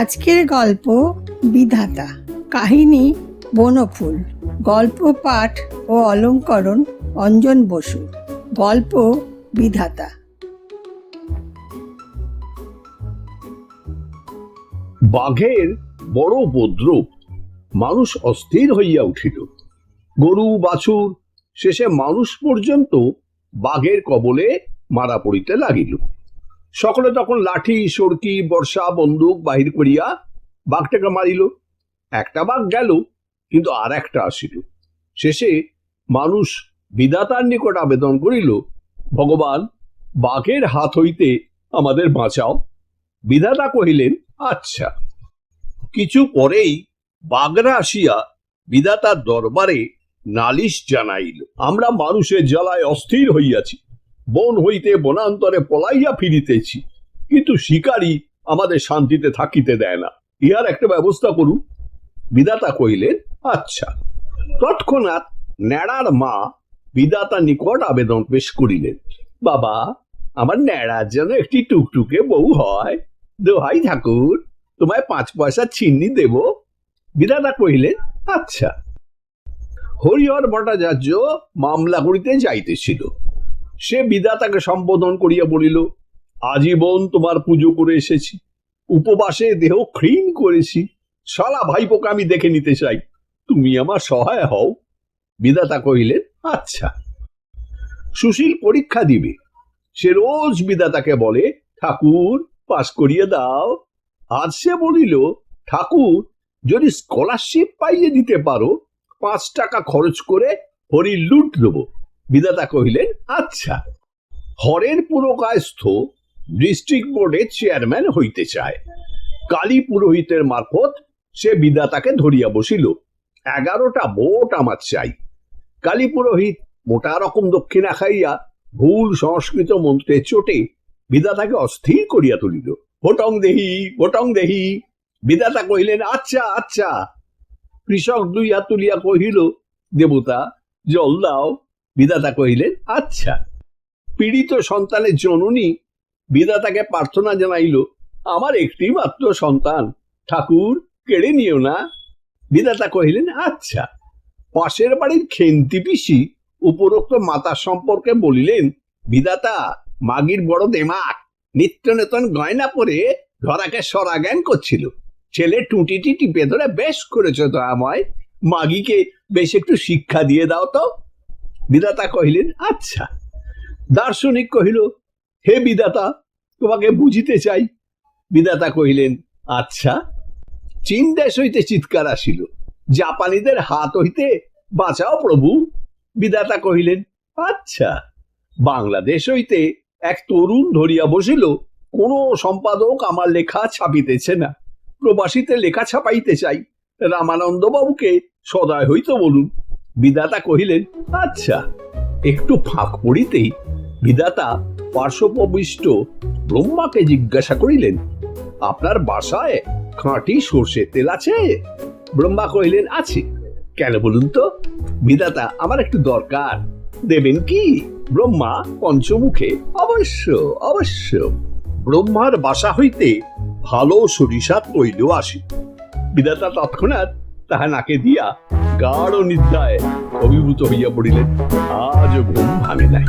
আজকের গল্প বিধাতা, কাহিনী বনফুল, গল্প পাঠ ও অলঙ্করণ অঞ্জন বসু, গল্প বিধাতা। বাঘের বড় উপদ্রব, মানুষ অস্থির হইয়া উঠিল। গরু, বাছুর, শেষে মানুষ পর্যন্ত বাঘের কবলে মারা পড়িতে লাগিল। সকলে তখন লাঠি, সরকি, বর্ষা, বন্দুক বাহির করিয়া বাঘটাকে মারিল। একটা বাঘ গেল, কিন্তু আর একটা আসিল। শেষে মানুষ বিধাতার নিকট আবেদন করিল, ভগবান, বাঘের হাত হইতে আমাদের বাঁচাও। বিধাতা কহিলেন আচ্ছা। কিছু পরেই বাগরা আসিয়া বিধাতার দরবারে নালিশ জানাইল। আমরা মানুষের জ্বালায় অস্থির হইয়াছি। বন হইতে বনান্তরে পলাইয়া ফিরিতেছি, কিন্তু শিকারী আমাদের শান্তিতে থাকিতে দেয় না। ইহার একটা ব্যবস্থা করুন। বিধাতা কহিলেন আচ্ছা। তৎক্ষণাৎ ন্যাড়ার মা বিধাতা নিকট আবেদন পেশ করিলেন। বাবা, আমার ন্যাড়ার যেন একটি টুকটুকে বউ হয়। দোহাই ঠাকুর, তোমায় পাঁচ পয়সা চিন্নি দেব। বিধাতা কহিলেন আচ্ছা। হরিহর ভট্টাচার্য মামলা করিতে যাইতেছিল। সে বিধাতাকে সম্বোধন করিয়া বলিল, আজীবন তোমার পুজো করে এসেছি, উপবাসে দেহ ক্ষীণ করেছি সালা ভাইপোকে আমি দেখে নিতে চাই, তুমি আমার সহায় হও। বিধাতা কহিলেন আচ্ছা সুশীল পরীক্ষা দিবে, সে রোজ বিধাতাকে বলে, ঠাকুর, পাস করিয়ে দাও। আজ সে বলিল, ঠাকুর, যদি স্কলারশিপ পাইয়ে দিতে পারো, পাঁচ টাকা খরচ করে হরি লুট দেব। বিধাতা কহিলেন আচ্ছা হরের পুরকায়স্থ ডিস্ট্রিক্ট বোর্ডের চেয়ারম্যান হইতে চায়। কালী পুরোহিতের মারফত সে বিধাতাকে ধরিয়া বসিল। এগারোটা ভোট আমার চাই। কালী পুরোহিত মোটা রকম দক্ষিণা খাইয়া ভুল সংস্কৃত মন্ত্রে চোটে বিধাতাকে অস্থির করিয়া তুলিল। ভোটং দেহি ভোটং দেহি। বিধাতা কহিলেন আচ্ছা আচ্ছা। কৃষক দুই হাত তুলিয়া কহিল, দেবতা, জল দাও। বিধাতা কহিলেন আচ্ছা পীড়িত সন্তানের জননী বিধাতাকে প্রার্থনা জানাইল, আমার একটি মাত্র সন্তান, ঠাকুর কেড়ে নিও না? বিধাতা কহিলেন আচ্ছা পাশের বাড়ির খেন্তি পিসি উপরোক্ত মাতা সম্পর্কে বলিলেন, বিধাতা, মাগির বড় দেমাক নিত্য নতুন গয়না পরে ধরাকে সরা জ্ঞান করছিল। ছেলে টুটিটি টিপে ধরে, বেশ করেছে তো আমায়, মাগিকে বেশ একটু শিক্ষা দিয়ে দাও তো। বিধাতা কহিলেন আচ্ছা। দার্শনিক কহিল, হে বিধাতা, তোমাকে বুঝিতে চাই। বিধাতা কহিলেন আচ্ছা। চীন দেশ হইতে চিৎকার আসিল, জাপানিদের হাত হইতে বাঁচাও প্রভু। বিধাতা কহিলেন আচ্ছা। বাংলাদেশ হইতে এক তরুণ ধরিয়া বসিল, কোন সম্পাদক আমার লেখা ছাপিতেছে না। প্রবাসীতে লেখা ছাপাইতে চাই। রামানন্দ বাবুকে সদয় হইতো বলুন। বিধাতা কহিলেন আচ্ছা একটু ফাঁক পড়িতেই বিধাতা পার্শ্বপ্রবিষ্ট ব্রহ্মাকে জিজ্ঞাসা করিলেন, আপনার বাসায় খাঁটি সর্ষে তেল আছে? ব্রহ্মা কহিলেন, আছে। কেন বলুন তো? বিধাতা, আমার একটু দরকার। দেবেন কি? ব্রহ্মা পঞ্চমুখে অবশ্য অবশ্য। ব্রহ্মার বাসা হইতে ভালো সরিষা তৈল আসে। বিধাতা তৎক্ষণাৎ তাহা নাকে দিয়া গাঢ় নিদ্রায় অভিভূত হইয়া পড়িলেন। আজ ঘুম ভাঙে নাই।